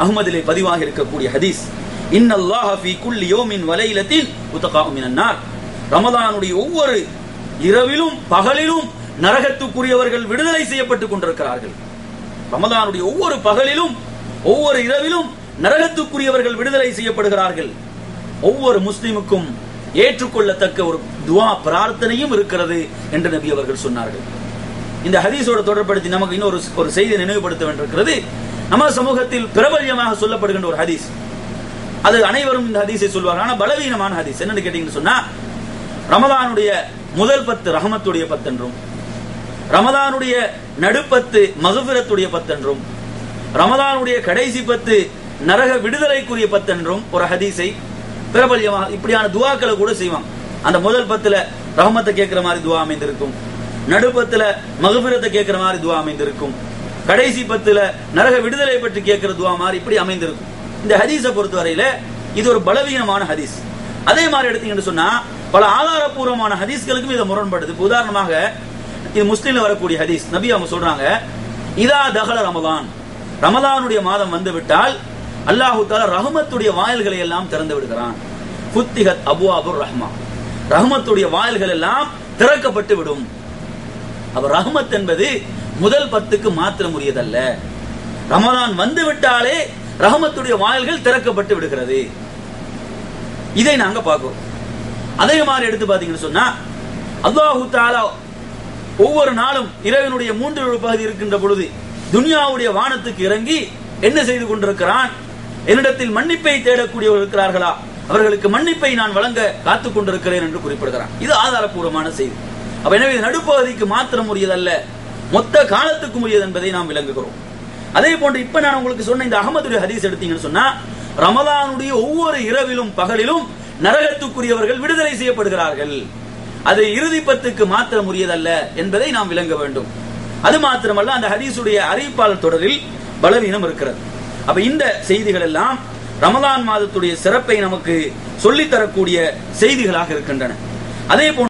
அகமதிலே பதிவாக இருக்கக்கூடிய ஹதீஸ் இன்னல்லாஹ ஃபீ குல்லி யௌமின் ஒவ்வொரு இரவிலும் பகலிலும் நரகத்துக்குரியவர்கள் விடுதலை செய்யப்பட்டுக் கொண்டிருக்கிறார்கள். ரமதானுடைய ஒவ்வொரு பகலிலும் ஒவ்வொரு இரவிலும் நரகத்துக்குரியவர்கள் விடுதலை செய்யப்படுகிறார்கள். ஒவ்வொரு முஸ்லிமுக்கும் ஏற்றுக்கொள்ளத்தக்க ஒரு துவா பிரார்த்தனையும் இருக்கிறது என்று நபி அவர்கள் சொன்னார்கள். இந்த ஹதீஸோட தொடர்படுத்தி நமக்கு இன்னொரு ஒரு செய்தி நினைவுபடுத்த வேண்டியிருக்கிறது. நம்ம சமூகத்தில் பிரபல்யமாக சொல்லப்படுகின்ற ஒரு ஹதீஸ். அது அனைவரும் இந்த ஹதீஸை சொல்வார்கள். ஆனா பலவீனமான ஹதீஸ். என்னன்னு கேட்டீங்கன்னு சொன்னா ரமதானுடைய முதல் பத்து ரஹமத்துடைய பத்தென்றும் ரமதானுடைய நடுப்பத்து மகபிரத்துடைய பத்தென்றும் ரமதானுடைய கடைசி பத்து நரக விடுதலைக்குரிய பத்தென்றும் ஒரு ஹதீஸை பிரபல்யமாக இப்படியான துவாக்களை கூட செய்வாங்க. அந்த முதல் பத்துல ரஹமத்தை கேட்கிற மாதிரி துவா அமைந்திருக்கும். நடுப்பத்துல மகபிரத்தை கேட்கிற மாதிரி துவா அமைந்திருக்கும். கடைசி பத்துல நரக விடுதலை பற்றி கேட்கிற துவா மாதிரி இப்படி அமைந்திருக்கும். இந்த ஹதீஸை பொறுத்தவரையில இது ஒரு பலவீனமான ஹதீஸ். அதே மாதிரி எடுத்தீங்கன்னு சொன்னா பல ஆதாரபூர்வமான ஹதீஸ்களுக்கும் இதை முரண்படுது. உதாரணமாக இது முஸ்லீம்ல வரக்கூடிய ஹதீஸ். நபி அவங்க சொல்றாங்க இதா தகல ரமதான். ரமதானுடைய மாதம் வந்து விட்டால் அல்லாஹு தால ரஹமத்துடைய வாயில்களை எல்லாம் திறந்து விடுகிறான். புத்திகத் அபு அபுர் ரஹ்மா. ரஹமத்துடைய வாயில்கள் எல்லாம் திறக்கப்பட்டு விடும். அப்ப ரஹமத் என்பது முதல் பத்துக்கு மாத்திரம் உரியதல்ல ரமலான் வந்து விட்டாலே ரஹமத்துடைய வாயில்கள் திறக்கப்பட்டு விடுகிறது. இதை நாங்க பார்க்கிறோம். அதே மாதிரி எடுத்து பாத்தீங்கன்னு சொன்னா அல்லாஹு தாலா ஒவ்வொரு நாளும் இரவினுடைய மூன்று பகுதி இருக்கின்ற பொழுது துனியாவுடைய வானத்துக்கு இறங்கி என்ன செய்து கொண்டிருக்கிறான்? என்னிடத்தில் மன்னிப்பை தேடக்கூடியவர்கள் இருக்கிறார்களா? அவர்களுக்கு மன்னிப்பை நான் வழங்க காத்துக் கொண்டிருக்கிறேன் என்று குறிப்பிடுகிறான். இது ஆதாரபூர்வமான செய்தி. அப்ப எனவே நடுப்பகுதிக்கு மாத்திரம் உரியதல்ல மொத்த காலத்துக்கும் உரியது என்பதை நாம் விளங்குகிறோம். அதே போன்று இப்ப நான் உங்களுக்கு சொன்ன இந்த அகமதுடைய ஹதீஸ் எடுத்தீங்கன்னு சொன்னா ரமலானுடைய ஒவ்வொரு இரவிலும் பகலிலும் நரகத்துக்குரியவர்கள் விடுதலை செய்யப்படுகிறார்கள். அது இறுதி பத்துக்கு மாத்திரம் உரியதல்ல என்பதை நாம் விளங்க வேண்டும். அது மாத்திரமல்ல அந்த ஹதீஸுடைய அறிவிப்பாளர் தொடரில் பலவீனம் இருக்கிறது. அப்ப இந்த செய்திகள் எல்லாம் ரமலான் மாதத்துடைய சிறப்பை நமக்கு சொல்லித்தரக்கூடிய செய்திகளாக இருக்கின்றன. அதே போன்று